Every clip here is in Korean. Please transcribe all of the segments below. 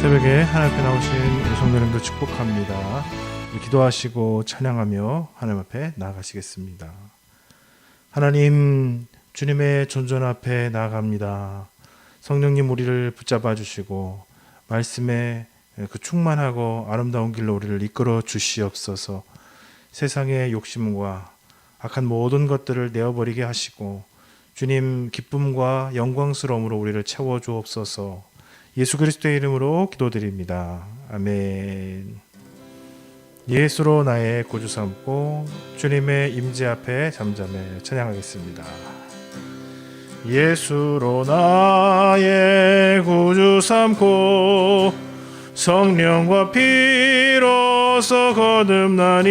새벽에 하나님 앞에 나오신 우리 성도 여러분들 축복합니다. 기도하시고 찬양하며 하나님 앞에 나아가시겠습니다. 하나님 주님의 존전 앞에 나아갑니다. 성령님 우리를 붙잡아 주시고 말씀에 그 충만하고 아름다운 길로 우리를 이끌어 주시옵소서. 세상의 욕심과 악한 모든 것들을 내어버리게 하시고 주님 기쁨과 영광스러움으로 우리를 채워 주옵소서. 예수 그리스도의 이름으로 기도드립니다. 아멘. 예수로 나의 구주 삼고 주님의 임재 앞에 잠잠해 찬양하겠습니다. 예수로 나의 구주 삼고 성령과 피로서 거듭나니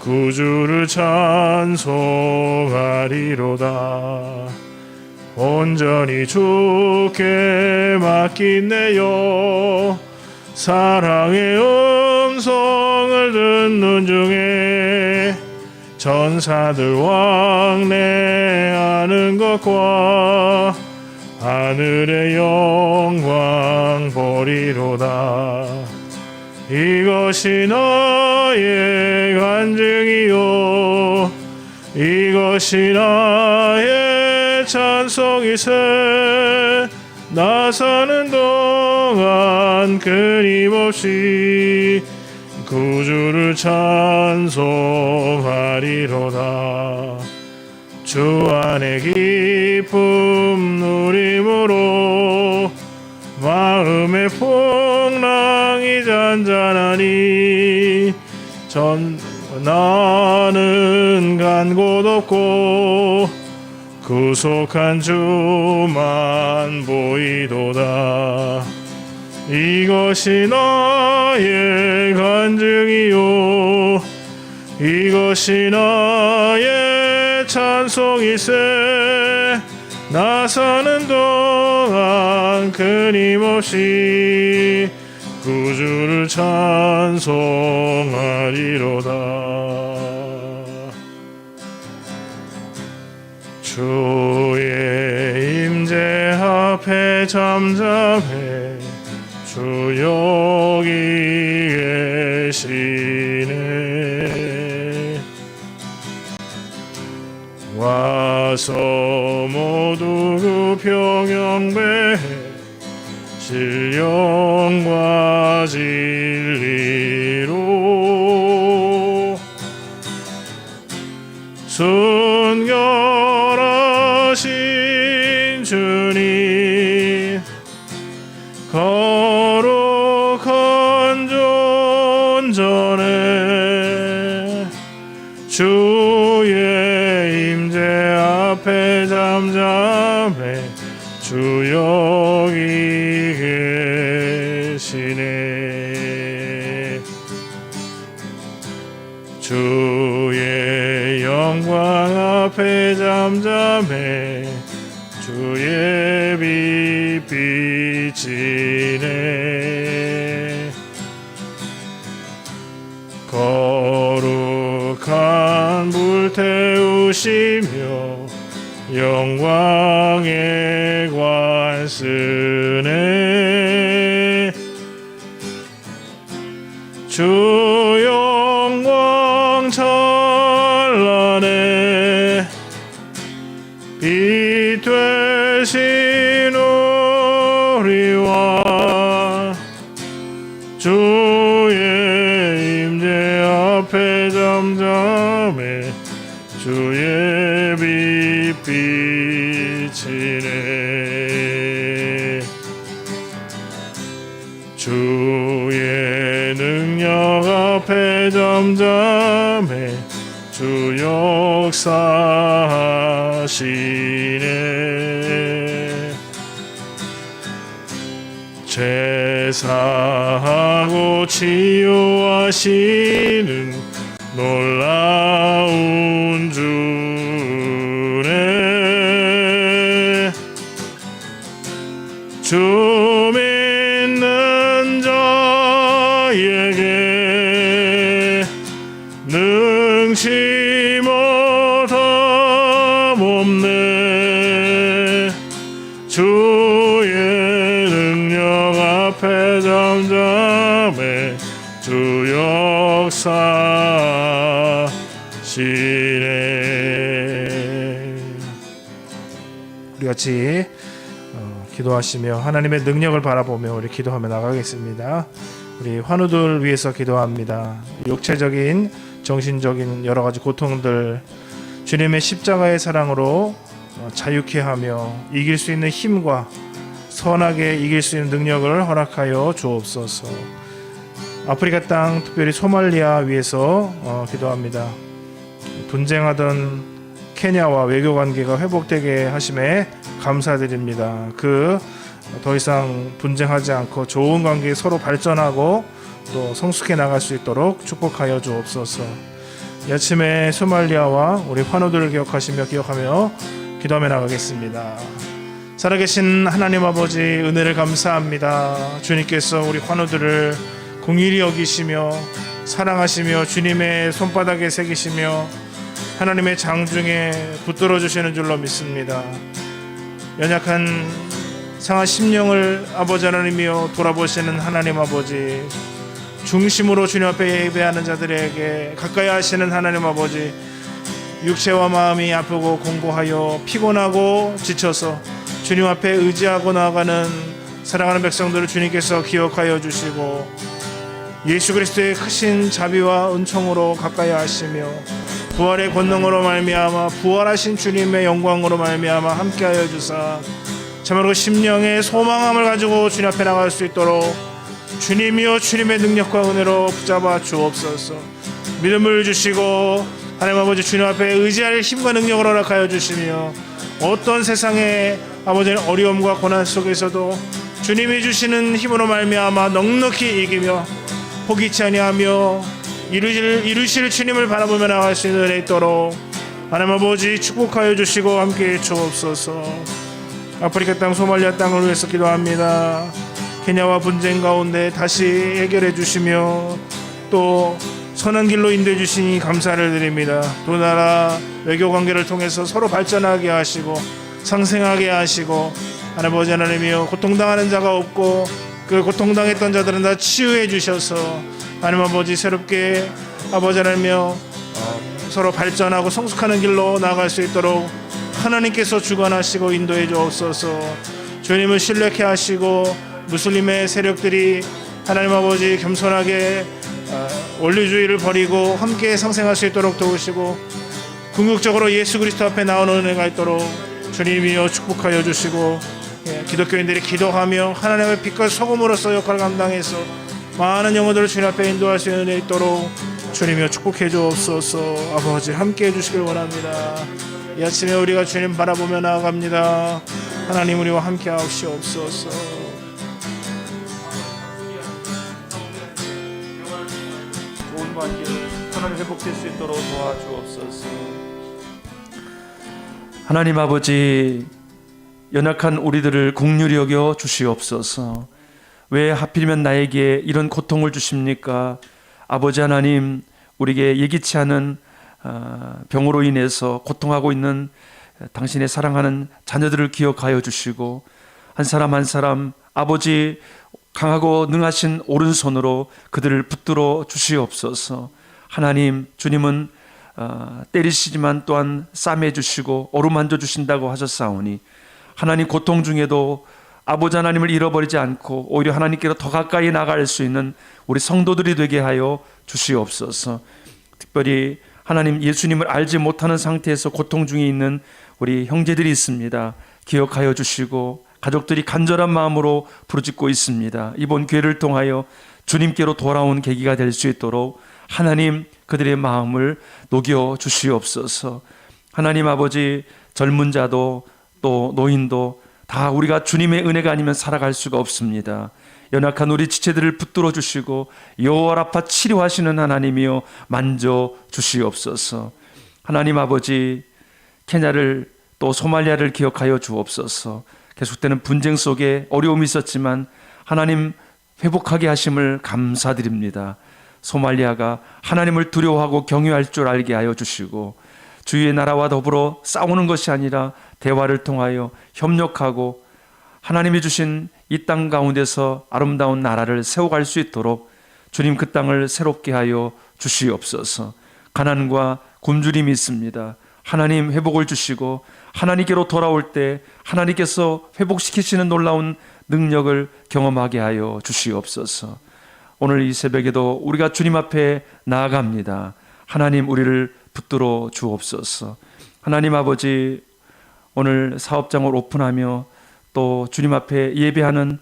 구주를 찬송하리로다. 온전히 주께 맡기네요. 사랑의 음성을 듣는 중에 전사들 왕래하는 것과 하늘의 영광 보리로다 이것이 나의 간증이요. 이것이 나의 찬송이세. 나 사는 동안 끊임없이 구주를 찬송하리로다. 주 안에 기쁨 누림으로 마음의 풍 랑이 잔잔하니 전 나는 간 곳 없고 구속한 주만 보이도다. 이것이 나의 간증이요. 이것이 나의 찬송이세. 나 사는 동안 끊임없이 구주를 찬송하리로다. 주의 임재 앞에 잠잠해 주 여기 계시네. 와서 모두 그 평영배 진령과 진리로 순결하신 주님 거룩한 존전에 주 사하고 치유하시는 같이 어, 기도하시며 하나님의 능력을 바라보며 우리 기도하며 나가겠습니다. 우리 환우들 위해서 기도합니다. 육체적인, 정신적인 여러 가지 고통들 주님의 십자가의 사랑으로 어, 자유케 하며 이길 수 있는 힘과 선하게 이길 수 있는 능력을 허락하여 주옵소서. 아프리카 땅 특별히 소말리아 위해서 어, 기도합니다. 분쟁하던 케냐와 외교 관계가 회복되게 하심에 감사드립니다. 그 더 이상 분쟁하지 않고 좋은 관계 서로 발전하고 또 성숙해 나갈 수 있도록 축복하여 주옵소서. 이 아침에 소말리아와 우리 환우들을 기억하시며 기억하며 기도하며 나가겠습니다. 살아계신 하나님 아버지 은혜를 감사합니다. 주님께서 우리 환우들을 공일히 여기시며 사랑하시며 주님의 손바닥에 새기시며 하나님의 장중에 붙들어 주시는 줄로 믿습니다. 연약한 상한 심령을 아버지 하나님이여 돌아보시는 하나님 아버지 중심으로 주님 앞에 예배하는 자들에게 가까이 하시는 하나님 아버지 육체와 마음이 아프고 공고하여 피곤하고 지쳐서 주님 앞에 의지하고 나아가는 사랑하는 백성들을 주님께서 기억하여 주시고 예수 그리스도의 크신 자비와 은총으로 가까이 하시며 부활의 권능으로 말미암아 부활하신 주님의 영광으로 말미암아 함께하여 주사 참으로 심령의 소망함을 가지고 주님 앞에 나갈 수 있도록 주님이여 주님의 능력과 은혜로 붙잡아 주옵소서. 믿음을 주시고 하나님 아버지 주님 앞에 의지할 힘과 능력을 허락하여 주시며 어떤 세상의 아버지의 어려움과 고난 속에서도 주님이 주시는 힘으로 말미암아 넉넉히 이기며 포기치 아니하며 이루실, 이루실 주님을 바라보며 나갈 수 있는 은혜 있도록 하나님 아버지 축복하여 주시고 함께 해 주옵소서. 아프리카 땅 소말리아 땅을 위해서 기도합니다. 케냐와 분쟁 가운데 다시 해결해 주시며 또 선한 길로 인도해 주시니 감사를 드립니다. 두 나라 외교 관계를 통해서 서로 발전하게 하시고 상생하게 하시고 하나님 아버지 하나님이여 고통당하는 자가 없고 그 고통당했던 자들은 다 치유해 주셔서 하나님 아버지 새롭게 아버지 어, 서로 발전하고 성숙하는 길로 나아갈 수 있도록 하나님께서 주관하시고 인도해 주옵소서. 주님을 신뢰케 하시고 무슬림의 세력들이 하나님 아버지 겸손하게 어, 원리주의를 버리고 함께 상생할 수 있도록 도우시고 궁극적으로 예수 그리스도 앞에 나오는 은혜가 있도록 주님이여 축복하여 주시고 예, 기독교인들이 기도하며 하나님의 빛과 소금으로서 역할을 감당해서 많은 영혼들을 주님 앞에 인도할 수 있는 은혜 있도록 주님이여 축복해 주옵소서. 아버지 함께 해주시길 원합니다. 이 아침에 우리가 주님 바라보며 나아갑니다. 하나님 우리와 함께 하옵시옵소서. 좋은 관계 하나님 회복될 수 있도록 도와주옵소서. 하나님 아버지 연약한 우리들을 국률이 여겨 주시옵소서. 왜 하필이면 나에게 이런 고통을 주십니까? 아버지 하나님 우리에게 예기치 않은 아, 병으로 인해서 고통하고 있는 당신의 사랑하는 자녀들을 기억하여 주시고 한 사람 한 사람 아버지 강하고 능하신 오른손으로 그들을 붙들어 주시옵소서. 하나님 주님은 어, 때리시지만 또한 싸매 주시고 어루만져 주신다고 하셨사오니 하나님 고통 중에도 아버지 하나님을 잃어버리지 않고 오히려 하나님께로 더 가까이 나갈 수 있는 우리 성도들이 되게 하여 주시옵소서. 특별히 하나님 예수님을 알지 못하는 상태에서 고통 중에 있는 우리 형제들이 있습니다. 기억하여 주시고 가족들이 간절한 마음으로 부르짖고 있습니다. 이번 기회를 통하여 주님께로 돌아온 계기가 될 수 있도록 하나님 그들의 마음을 녹여 주시옵소서. 하나님 아버지 젊은 자도 또 노인도 다 우리가 주님의 은혜가 아니면 살아갈 수가 없습니다. 연약한 우리 지체들을 붙들어 주시고 여호와 라파 치료하시는 하나님이여 만져 주시옵소서. 하나님 아버지 케냐를 또 소말리아를 기억하여 주옵소서. 계속되는 분쟁 속에 어려움이 있었지만 하나님 회복하게 하심을 감사드립니다. 소말리아가 하나님을 두려워하고 경외할 줄 알게 하여 주시고 주위의 나라와 더불어 싸우는 것이 아니라 대화를 통하여 협력하고 하나님이 주신 이 땅 가운데서 아름다운 나라를 세워갈 수 있도록 주님 그 땅을 새롭게 하여 주시옵소서. 가난과 굶주림이 있습니다. 하나님 회복을 주시고 하나님께로 돌아올 때 하나님께서 회복시키시는 놀라운 능력을 경험하게 하여 주시옵소서. 오늘 이 새벽에도 우리가 주님 앞에 나아갑니다. 하나님 우리를 붙들어 주옵소서. 하나님 아버지 오늘 사업장을 오픈하며 또 주님 앞에 예배하는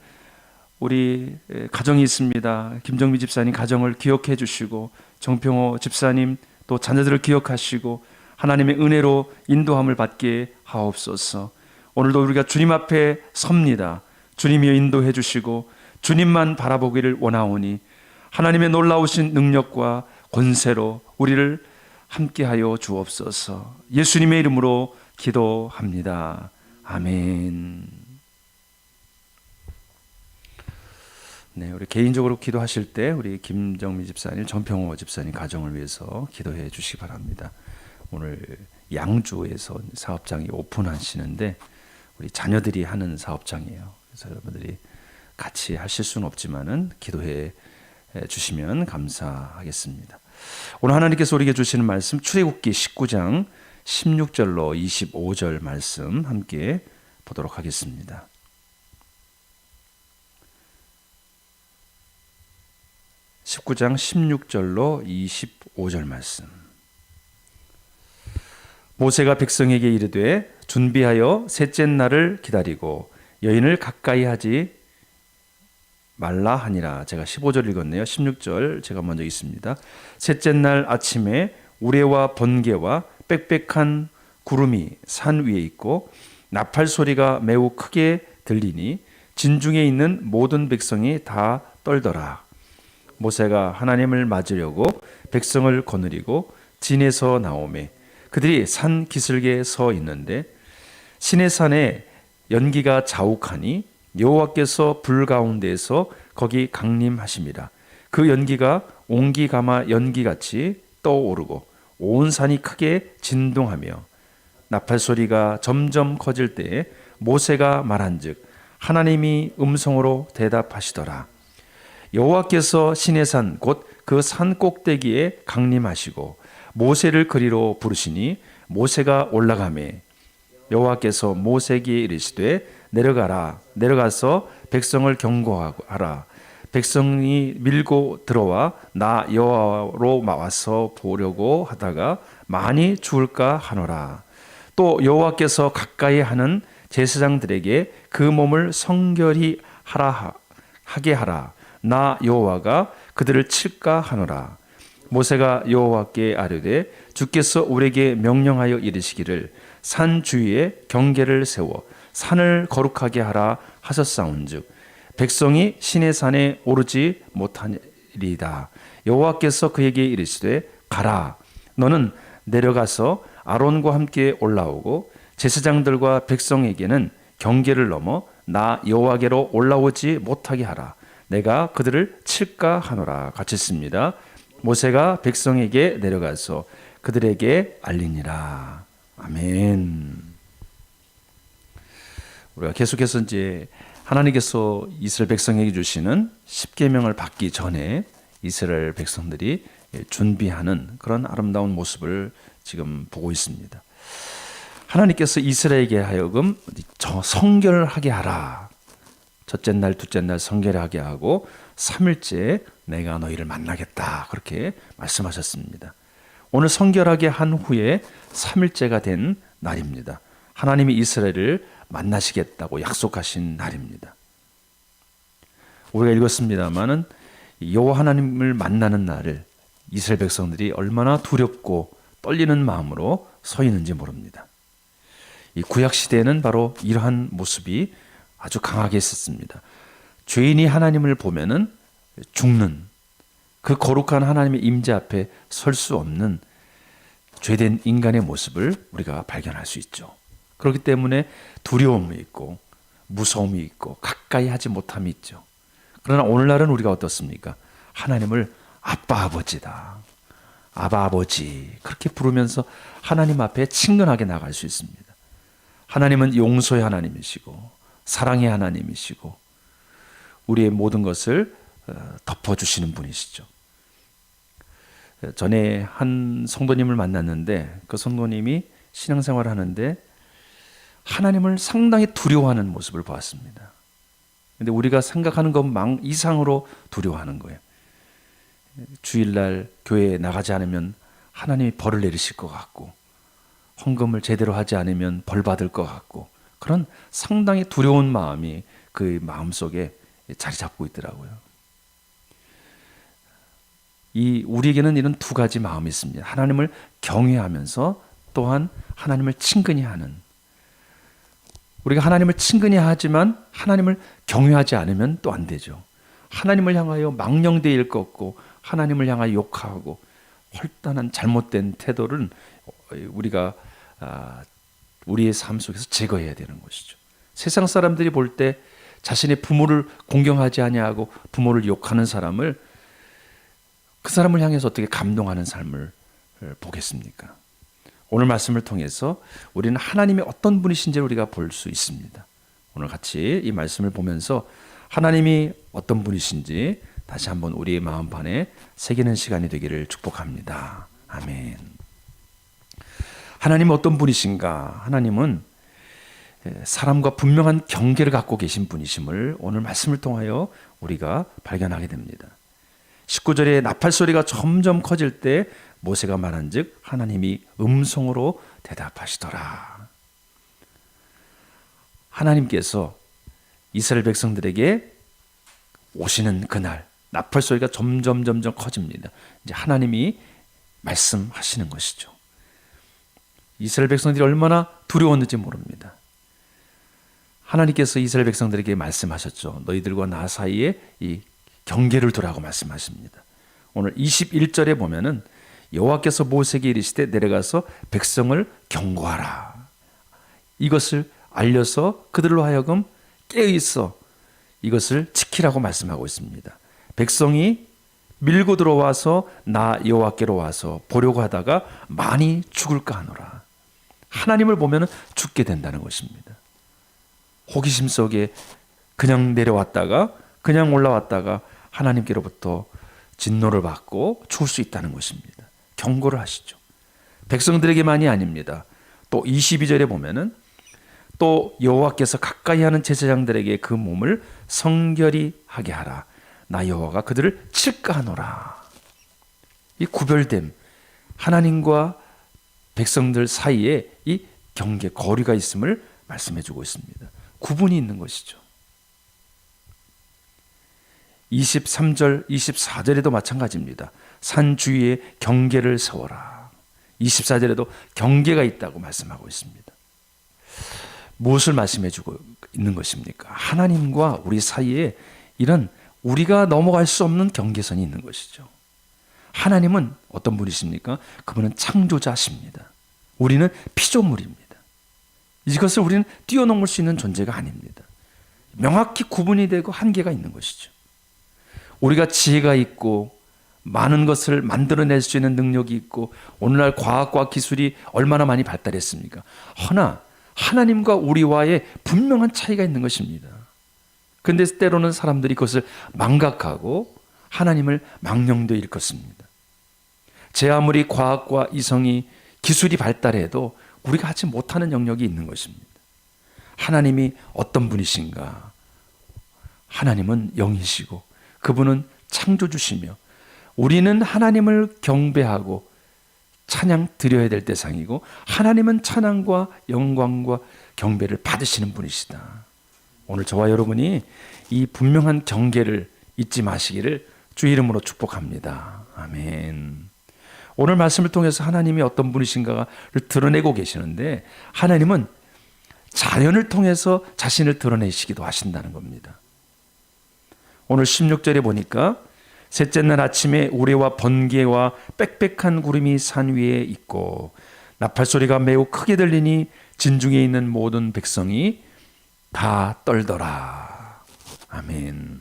우리 가정이 있습니다. 김정미 집사님 가정을 기억해 주시고 정평호 집사님 또 자녀들을 기억하시고 하나님의 은혜로 인도함을 받게 하옵소서. 오늘도 우리가 주님 앞에 섭니다. 주님이 인도해 주시고 주님만 바라보기를 원하오니 하나님의 놀라우신 능력과 권세로 우리를 함께하여 주옵소서. 예수님의 이름으로 기도합니다. 아멘. 네, 우리 개인적으로 기도하실 때 우리 김정미 집사님, 전평호 집사님 가정을 위해서 기도해 주시기 바랍니다. 오늘 양주에서 사업장이 오픈하시는데 우리 자녀들이 하는 사업장이에요. 그래서 여러분들이 같이 하실 수는 없지만은 기도해 주시면 감사하겠습니다. 오늘 하나님께서 우리에게 주시는 말씀 출애굽기 19장 16절로 25절 말씀 함께 보도록 하겠습니다. (19장 16절로 25절 말씀) 모세가 백성에게 이르되 준비하여 셋째 날을 기다리고 여인을 가까이 하지 말라 하니라. 제가 15절 읽었네요. 16절 제가 먼저 있습니다. 셋째 날 아침에 우레와 번개와 빽빽한 구름이 산 위에 있고 나팔 소리가 매우 크게 들리니 진중에 있는 모든 백성이 다 떨더라. 모세가 하나님을 맞으려고 백성을 거느리고 진에서 나오매 그들이 산 기슭에 서 있는데 신의 산에 연기가 자욱하니 여호와께서 불 가운데에서 거기 강림하십니다. 그 연기가 옹기 가마 연기같이 떠오르고 온 산이 크게 진동하며 나팔 소리가 점점 커질 때에 모세가 말한즉 하나님이 음성으로 대답하시더라. 여호와께서 신의 산곧 그 산 꼭대기에 강림하시고 모세를 그리로 부르시니 모세가 올라가매 여호와께서 모세에게 이르시되 내려가라 내려가서 백성을 경고하라 백성이 밀고 들어와 나 여호와로 와서 보려고 하다가 많이 죽을까 하노라. 또 여호와께서 가까이 하는 제사장들에게 그 몸을 성결히 하라 하게 하라. 나 여호와가 그들을 칠까 하노라. 모세가 여호와께 아뢰되 주께서 우리에게 명령하여 이르시기를 산 주위에 경계를 세워 산을 거룩하게 하라 하셨사온즉 백성이 신의 산에 오르지 못하리이다 여호와께서 그에게 이르시되 가라. 너는 내려가서 아론과 함께 올라오고 제사장들과 백성에게는 경계를 넘어 나 여호와께로 올라오지 못하게 하라. 내가 그들을 칠까 하노라. 같이 씁니다. 모세가 백성에게 내려가서 그들에게 알리니라. 아멘. 우리가 계속해서 이제 하나님께서 이스라엘 백성에게 주시는 십계명을 받기 전에 이스라엘 백성들이 준비하는 그런 아름다운 모습을 지금 보고 있습니다. 하나님께서 이스라엘에게 하여금 저 성결하게 하라. 첫째 날, 둘째 날 성결하게 하고 3일째 내가 너희를 만나겠다. 그렇게 말씀하셨습니다. 오늘 성결하게 한 후에 3일째가 된 날입니다. 하나님이 이스라엘을 만나시겠다고 약속하신 날입니다. 우리가 읽었습니다만은 여호와 하나님을 만나는 날을 이스라엘 백성들이 얼마나 두렵고 떨리는 마음으로 서 있는지 모릅니다. 이 구약 시대에는 바로 이러한 모습이 아주 강하게 있었습니다. 죄인이 하나님을 보면은 죽는 그 거룩한 하나님의 임재 앞에 설 수 없는 죄된 인간의 모습을 우리가 발견할 수 있죠. 그렇기 때문에 두려움이 있고 무서움이 있고 가까이 하지 못함이 있죠. 그러나 오늘날은 우리가 어떻습니까? 하나님을 아빠 아버지다. 아바 아버지 그렇게 부르면서 하나님 앞에 친근하게 나갈 수 있습니다. 하나님은 용서의 하나님이시고 사랑의 하나님이시고 우리의 모든 것을 어, 덮어주시는 분이시죠. 전에 한 성도님을 만났는데 그 성도님이 신앙생활을 하는데 하나님을 상당히 두려워하는 모습을 보았습니다. 근데 우리가 생각하는 것망 이상으로 두려워하는 거예요. 주일날 교회에 나가지 않으면 하나님이 벌을 내리실 것 같고 헌금을 제대로 하지 않으면 벌 받을 것 같고 그런 상당히 두려운 마음이 그 마음 속에 자리 잡고 있더라고요. 이 우리에게는 이런 두 가지 마음이 있습니다. 하나님을 경외하면서 또한 하나님을 친근히 하는 우리가 하나님을 친근히 하지만 하나님을 경외하지 않으면 또 안 되죠. 하나님을 향하여 망령되이 일컫고 하나님을 향하여 욕하고 헐단한 잘못된 태도를 우리가 아, 우리의 삶 속에서 제거해야 되는 것이죠. 세상 사람들이 볼 때 자신의 부모를 공경하지 아니하고 부모를 욕하는 사람을 그 사람을 향해서 어떻게 감동하는 삶을 보겠습니까? 오늘 말씀을 통해서 우리는 하나님의 어떤 분이신지 우리가 볼 수 있습니다. 오늘 같이 이 말씀을 보면서 하나님이 어떤 분이신지 다시 한번 우리의 마음판에 새기는 시간이 되기를 축복합니다. 아멘. 하나님 어떤 분이신가? 하나님은 사람과 분명한 경계를 갖고 계신 분이심을 오늘 말씀을 통하여 우리가 발견하게 됩니다. 19절에 나팔 소리가 점점 커질 때 모세가 말한즉 하나님이 음성으로 대답하시더라. 하나님께서 이스라엘 백성들에게 오시는 그날 나팔 소리가 점점 점점 커집니다. 이제 하나님이 말씀하시는 것이죠. 이스라엘 백성들이 얼마나 두려웠는지 모릅니다. 하나님께서 이스라엘 백성들에게 말씀하셨죠. 너희들과 나 사이에 이 경계를 두라고 말씀하십니다. 오늘 21절에 보면은 여호와께서 모세에게 이르시되 내려가서 백성을 경고하라. 이것을 알려서 그들로 하여금 깨어 있어 이것을 지키라고 말씀하고 있습니다. 백성이 밀고 들어와서 나 여호와께로 와서 보려고 하다가 많이 죽을까 하노라. 하나님을 보면 죽게 된다는 것입니다. 호기심 속에 그냥 내려왔다가 그냥 올라왔다가 하나님께로부터 진노를 받고 죽을 수 있다는 것입니다. 경고를 하시죠. 백성들에게만이 아닙니다. 또 22절에 보면은 또 여호와께서 가까이 하는 제사장들에게 그 몸을 성결히 하게 하라. 나 여호와가 그들을 칠까 하노라. 이 구별됨 하나님과 백성들 사이에 이 경계 거리가 있음을 말씀해 주고 있습니다. 구분이 있는 것이죠. 23절, 24절에도 마찬가지입니다. 산 주위에 경계를 세워라. 24절에도 경계가 있다고 말씀하고 있습니다. 무엇을 말씀해 주고 있는 것입니까? 하나님과 우리 사이에 이런 우리가 넘어갈 수 없는 경계선이 있는 것이죠. 하나님은 어떤 분이십니까? 그분은 창조자십니다. 우리는 피조물입니다. 이것을 우리는 뛰어넘을 수 있는 존재가 아닙니다. 명확히 구분이 되고 한계가 있는 것이죠. 우리가 지혜가 있고 많은 것을 만들어낼 수 있는 능력이 있고 오늘날 과학과 기술이 얼마나 많이 발달했습니까? 허나 하나님과 우리와의 분명한 차이가 있는 것입니다. 근데 때로는 사람들이 그것을 망각하고 하나님을 망령되 일컫습니다. 제 아무리 과학과 이성이 기술이 발달해도 우리가 하지 못하는 영역이 있는 것입니다. 하나님이 어떤 분이신가? 하나님은 영이시고 그분은 창조주시며 우리는 하나님을 경배하고 찬양 드려야 될 대상이고 하나님은 찬양과 영광과 경배를 받으시는 분이시다. 오늘 저와 여러분이 이 분명한 경계를 잊지 마시기를 주 이름으로 축복합니다. 아멘. 오늘 말씀을 통해서 하나님이 어떤 분이신가를 드러내고 계시는데 하나님은 자연을 통해서 자신을 드러내시기도 하신다는 겁니다. 오늘 16절에 보니까 셋째 날 아침에 우레와 번개와 빽빽한 구름이 산 위에 있고 나팔 소리가 매우 크게 들리니 진중에 있는 모든 백성이 다 떨더라. 아멘.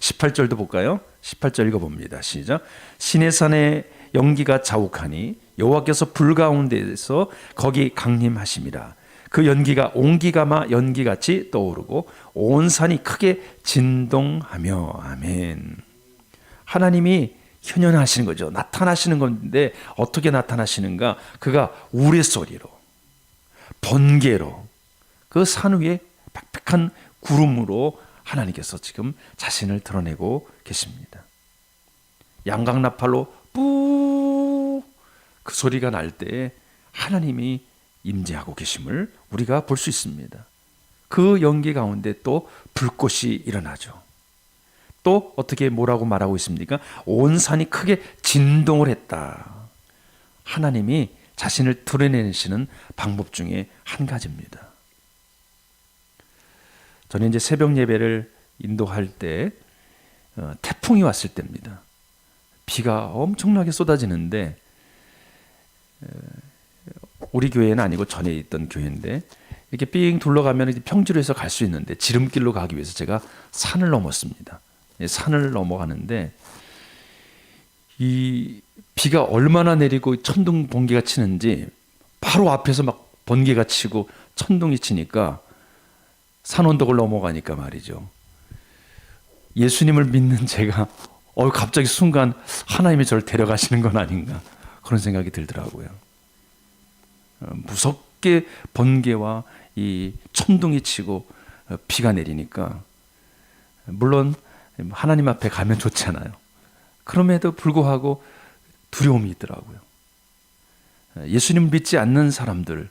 18절도 볼까요? 18절 읽어 봅니다. 시작. 신의 산에 연기가 자욱하니 여호와께서 불 가운데에서 거기 강림하심이라. 그 연기가 온기가마 연기같이 떠오르고 온 산이 크게 진동하며 아멘. 하나님이 현현하시는 거죠. 나타나시는 건데 어떻게 나타나시는가? 그가 우레소리로 번개로 그 산 위에 빽빽한 구름으로 하나님께서 지금 자신을 드러내고 계십니다. 양각 나팔로 뿌그 소리가 날 때 하나님이 임재하고 계심을 우리가 볼 수 있습니다. 그 연기 가운데 또 불꽃이 일어나죠. 또 어떻게 뭐라고 말하고 있습니까? 온 산이 크게 진동을 했다. 하나님이 자신을 드러내시는 방법 중에 한 가지입니다. 저는 이제 새벽 예배를 인도할 때 어, 태풍이 왔을 때입니다. 비가 엄청나게 쏟아지는데 에, 우리 교회는 아니고 전에 있던 교회인데 이렇게 삥 둘러가면 이제 평지로 해서 갈 수 있는데 지름길로 가기 위해서 제가 산을 넘었습니다. 예, 산을 넘어가는데 이 비가 얼마나 내리고 천둥 번개가 치는지 바로 앞에서 막 번개가 치고 천둥이 치니까 산 언덕을 넘어가니까 말이죠. 예수님을 믿는 제가 어 갑자기 순간 하나님이 저를 데려가시는 건 아닌가 그런 생각이 들더라고요. 어, 무섭게 번개와 이 천둥이 치고 어, 비가 내리니까 물론 하나님 앞에 가면 좋잖아요. 그럼에도 불구하고 두려움이 있더라고요. 예수님 믿지 않는 사람들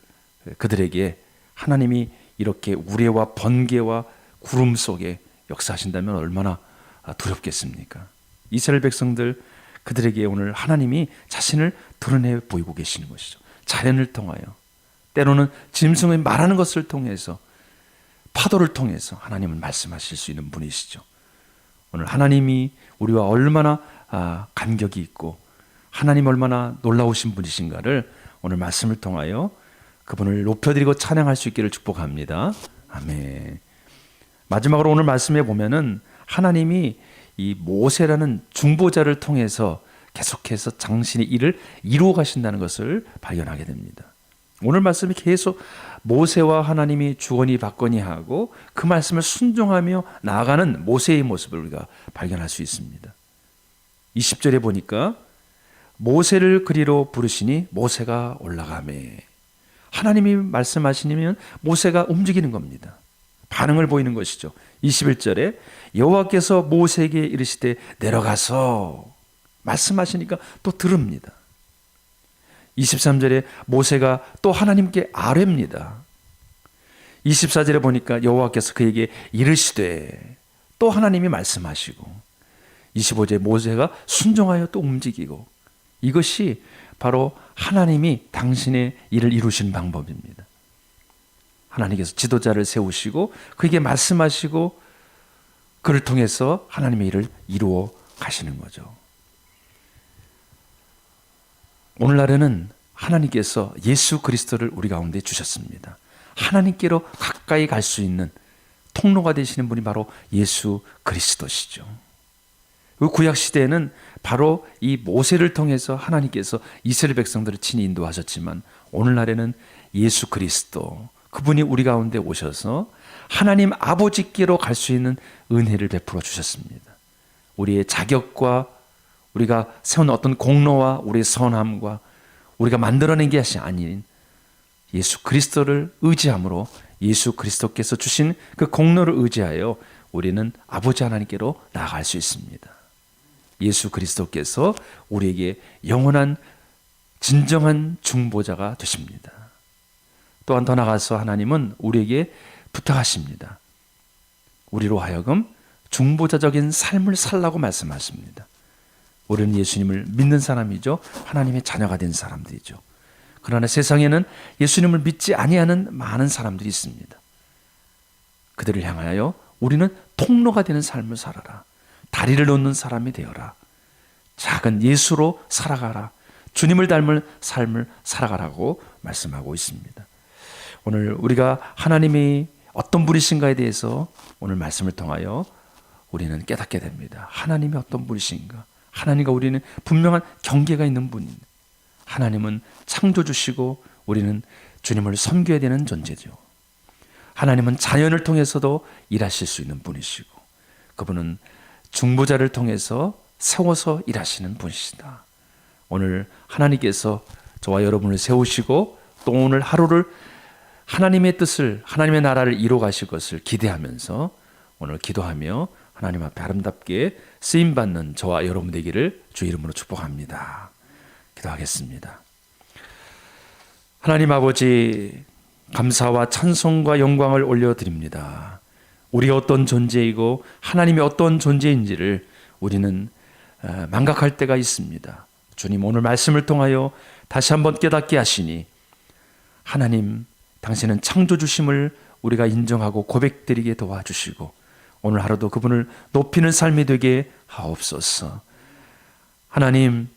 그들에게 하나님이 이렇게 우레와 번개와 구름 속에 역사하신다면 얼마나 두렵겠습니까? 이스라엘 백성들 그들에게 오늘 하나님이 자신을 드러내 보이고 계시는 것이죠. 자연을 통하여 때로는 짐승의 말하는 것을 통해서 파도를 통해서 하나님을 말씀하실 수 있는 분이시죠. 오늘 하나님이 우리와 얼마나 아, 간격이 있고 하나님 얼마나 놀라우신 분이신가를 오늘 말씀을 통하여 그분을 높여드리고 찬양할 수 있기를 축복합니다. 아멘. 마지막으로 오늘 말씀에 보면은 하나님이 이 모세라는 중보자를 통해서 계속해서 당신의 일을 이루어 가신다는 것을 발견하게 됩니다. 오늘 말씀이 계속 모세와 하나님이 주거니 받거니 하고 그 말씀을 순종하며 나아가는 모세의 모습을 우리가 발견할 수 있습니다. 20절에 보니까 모세를 그리로 부르시니 모세가 올라가매 하나님이 말씀하시면 모세가 움직이는 겁니다. 반응을 보이는 것이죠. 21절에 여호와께서 모세에게 이르시되 내려가서 말씀하시니까 또 들읍니다. 23절에 모세가 또 하나님께 아뢰입니다. 24절에 보니까 여호와께서 그에게 이르시되 또 하나님이 말씀하시고 25절에 모세가 순종하여 또 움직이고 이것이 바로 하나님이 당신의 일을 이루신 방법입니다. 하나님께서 지도자를 세우시고 그에게 말씀하시고 그를 통해서 하나님의 일을 이루어 가시는 거죠. 오늘날에는 하나님께서 예수 그리스도를 우리 가운데 주셨습니다. 하나님께로 가까이 갈 수 있는 통로가 되시는 분이 바로 예수 그리스도시죠. 그 구약 시대에는 바로 이 모세를 통해서 하나님께서 이스라엘 백성들을 친히 인도하셨지만 오늘날에는 예수 그리스도 그분이 우리 가운데 오셔서 하나님 아버지께로 갈 수 있는 은혜를 베풀어 주셨습니다. 우리의 자격과 우리가 세운 어떤 공로와 우리의 선함과 우리가 만들어낸 것이 아닌 예수 그리스도를 의지함으로 예수 그리스도께서 주신 그 공로를 의지하여 우리는 아버지 하나님께로 나아갈 수 있습니다. 예수 그리스도께서 우리에게 영원한 진정한 중보자가 되십니다. 또한 더 나가서 하나님은 우리에게 부탁하십니다. 우리로 하여금 중보자적인 삶을 살라고 말씀하십니다. 우리는 예수님을 믿는 사람이죠. 하나님의 자녀가 된 사람들이죠. 그러나 세상에는 예수님을 믿지 아니하는 많은 사람들이 있습니다. 그들을 향하여 우리는 통로가 되는 삶을 살아라. 다리를 놓는 사람이 되어라. 작은 예수로 살아가라. 주님을 닮은 삶을 살아가라고 말씀하고 있습니다. 오늘 우리가 하나님이 어떤 분이신가에 대해서 오늘 말씀을 통하여 우리는 깨닫게 됩니다. 하나님이 어떤 분이신가? 하나님과 우리는 분명한 경계가 있는 분입니다. 하나님은 창조주시고 우리는 주님을 섬겨야 되는 존재죠. 하나님은 자연을 통해서도 일하실 수 있는 분이시고 그분은 중보자를 통해서 세워서 일하시는 분이시다. 오늘 하나님께서 저와 여러분을 세우시고 또 오늘 하루를 하나님의 뜻을 하나님의 나라를 이루어 가실 것을 기대하면서 오늘 기도하며 하나님 앞에 아름답게 쓰임 받는 저와 여러분 되기를 주 이름으로 축복합니다. 기도하겠습니다. 하나님 아버지 감사와 찬송과 영광을 올려드립니다. 우리가 어떤 존재이고 하나님이 어떤 존재인지를 우리는 어, 망각할 때가 있습니다. 주님 오늘 말씀을 통하여 다시 한번 깨닫게 하시니 하나님 당신은 창조주심을 우리가 인정하고 고백드리게 도와주시고 오늘 하루도 그분을 높이는 삶이 되게 하옵소서. 하나님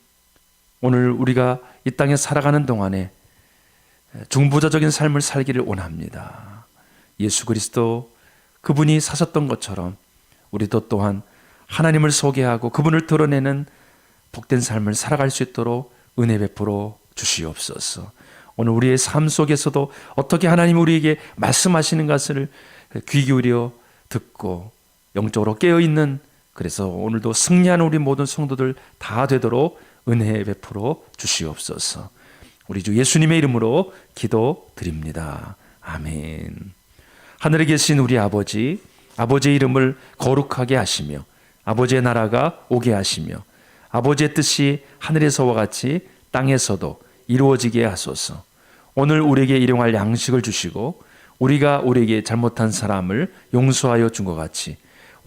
오늘 우리가 이 땅에 살아가는 동안에 중보자적인 삶을 살기를 원합니다. 예수 그리스도 그분이 사셨던 것처럼 우리도 또한 하나님을 소개하고 그분을 드러내는 복된 삶을 살아갈 수 있도록 은혜 베풀어 주시옵소서. 오늘 우리의 삶 속에서도 어떻게 하나님 우리에게 말씀하시는 것을 귀 기울여 듣고 영적으로 깨어 있는 그래서 오늘도 승리하는 우리 모든 성도들 다 되도록 은혜 베풀어 주시옵소서. 우리 주 예수님의 이름으로 기도 드립니다. 아멘. 하늘에 계신 우리 아버지, 아버지의 이름을 거룩하게 하시며 아버지의 나라가 오게 하시며 아버지의 뜻이 하늘에서와 같이 땅에서도 이루어지게 하소서. 오늘 우리에게 일용할 양식을 주시고 우리가 우리에게 잘못한 사람을 용서하여 준 것 같이